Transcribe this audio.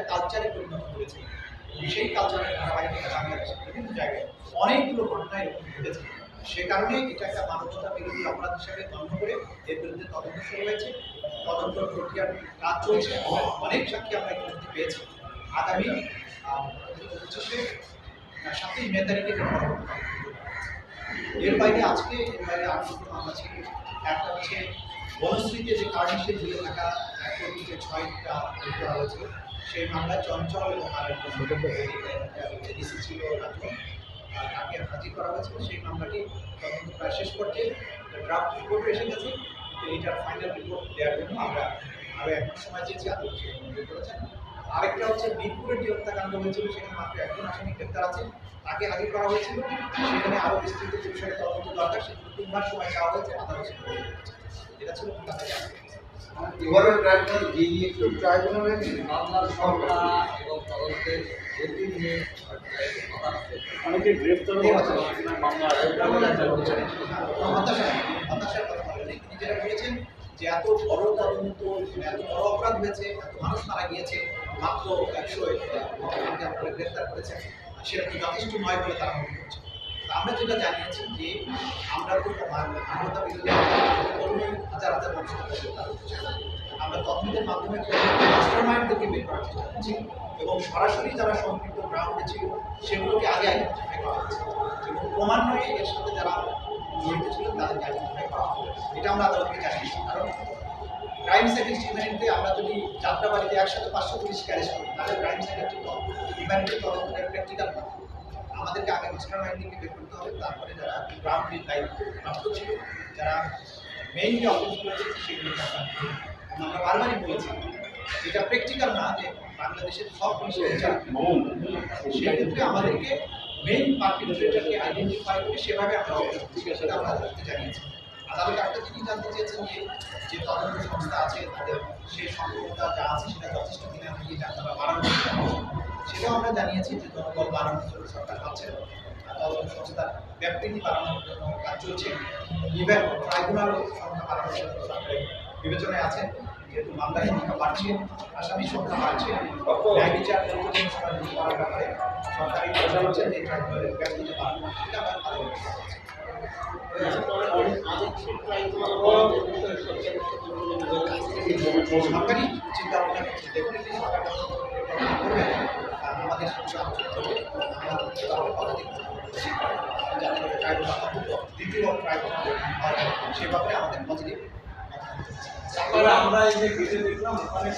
একটা কালচারে পরিণত করেছে। সেই কালচারের ধারাবাহিকতা বাংলাদেশের বিভিন্ন জায়গায় অনেকগুলো ঘটনা এরকম ঘটেছে। সে কারণে এটা একটা মানবতা বিরোধী অপরাধ হিসাবে গণ্য করে এর বিরুদ্ধে তদন্ত শুরু হয়েছে। তদন্ত প্রক্রিয়ার কাজ চলছে। অনেক সাক্ষী আমরা ইতিমধ্যে পেয়েছি। আগামী পঁচিশে সাতই মে তারিখে। এর বাইরে আজকে, এর বাইরে মামলা ছিল। একটা হচ্ছে বনশ্রীতে যে কার্নিশে ঝুলে থাকা ছয়টা করা হয়েছিল। সেই মামলায় চঞ্চল এবং ডিসি ছিল তাকে হাজির করা হয়েছিল। সেই মামলাটি তদন্ত প্রায় শেষ পর্যায়ে ড্রাফট রিপোর্ট এসে গেছে এইটার ফাইনাল রিপোর্ট দেওয়ার জন্য আমরা আরও এক মাস সময় চেয়েছি। আদালত করেছেন আরেকটা হচ্ছে মিরপুরের যে হত্যাকাণ্ড হয়েছিল সেখানে মাত্র একজন আসামি গ্রেপ্তার আছে। তাকে হাজির করা হয়েছিল। সেখানে আরও বিস্তৃত বিষয়ে তদন্ত দরকার। সেগুলো তিন মাস সময় চাওয়া হয়েছে আদালত এটা ছিল এবারের ট্রাইব্যুনাল ট্রাইব্যুনালের মামলার সংখ্যা এবং তদন্তের গতি নিয়ে অনেকে তিনি যেটা বলেছেন যে এত বড় তদন্ত এত বড় অপরাধ হয়েছে এত মানুষ মারা গিয়েছে মাত্র একশো আপনারা গ্রেফতার করেছেন সেটা কি যথেষ্ট নয় বলে তারা মনে করছে। আমরা যেটা জানিয়েছি যে আমরা তো মানবতা মানুষকে গ্রেফতার করছি আমরা তদন্তের মাধ্যমে মাস্টার মাইন্ডদেরকে বের করার চেষ্টা করছি এবং সরাসরি যারা সম্পৃক্ত গ্রাউন্ডে ছিল, সেগুলোকে আগে আইডেন্টিফাই করা হচ্ছে। এবং ক্রমান্বয়ে এর সাথে যারা জড়িত ছিলেন তাদেরকে আইডেন্টিফাই করা হবে। এটা আমরা আদালতকে জানিয়েছি কারণ ক্রাইম সেকেন্ড ইভেন্টে আমরা যদি যাত্রাবাড়িতে একসাথে পাঁচশো পুলিশকে অ্যারেস্ট করি, তাহলে ক্রাইম সেকেন্ডটি ইভেন্টের তদন্তের প্র্যাকটিক্যাল না। আমাদেরকে আগে মাস্টার মাইন্ডিংকে বের করতে হবে। তারপরে যারা গ্রাউন্ডের দায়িত্ব প্রাপ্ত ছিল, যারা মেইন যে অফিসগুলো রয়েছে সেগুলো আমরা আমরা বারবারই বলেছি এটা প্র্যাকটিক্যাল না যে বাংলাদেশের সব সেক্ষেত্রে আমাদেরকে মেইন পার্টিকুলেটারকে আইডেন্টিফাই করে সেভাবে আমরা ঠিক আছে। আমরা আদালতকে জানিয়েছি। আদালত একটা জিনিস জানতে চেয়েছেন যে যে তদন্ত সংস্থা আছে তাদের সেই সম্পর্কতা যা আছে সেটা যথেষ্ট কিনা নাকি এটা তারা বাড়ানো সেটাও আমরা জানিয়েছি যে জনবল বাড়ানোর জন্য সরকার আর তদন্ত সংস্থার ব্যাপ্তি বাড়ানোর কাজ চলছে। ইভেন ট্রাইব্যুনাল সংখ্যা বাড়ানোর বিবেচনায় আছে যেহেতু মামলার সংখ্যা বাড়ছে, আসামির সংখ্যা বাড়ছে, ন্যায় বিচার করার ব্যাপারে সরকারি প্রচার হচ্ছে যে ট্রাইব্যুনালের ব্যাপ্তিটা বাড়ানো সরকারি চিন্তা ভাবনা করছে সরকার পরিকল্পনা করবে। আর আমাদের সঙ্গে তাহলে পদাধিক যাতে করে ট্রাইব্যুনাল অন্তত দ্বিতীয় আমরা এই যে দেখলাম ওখানে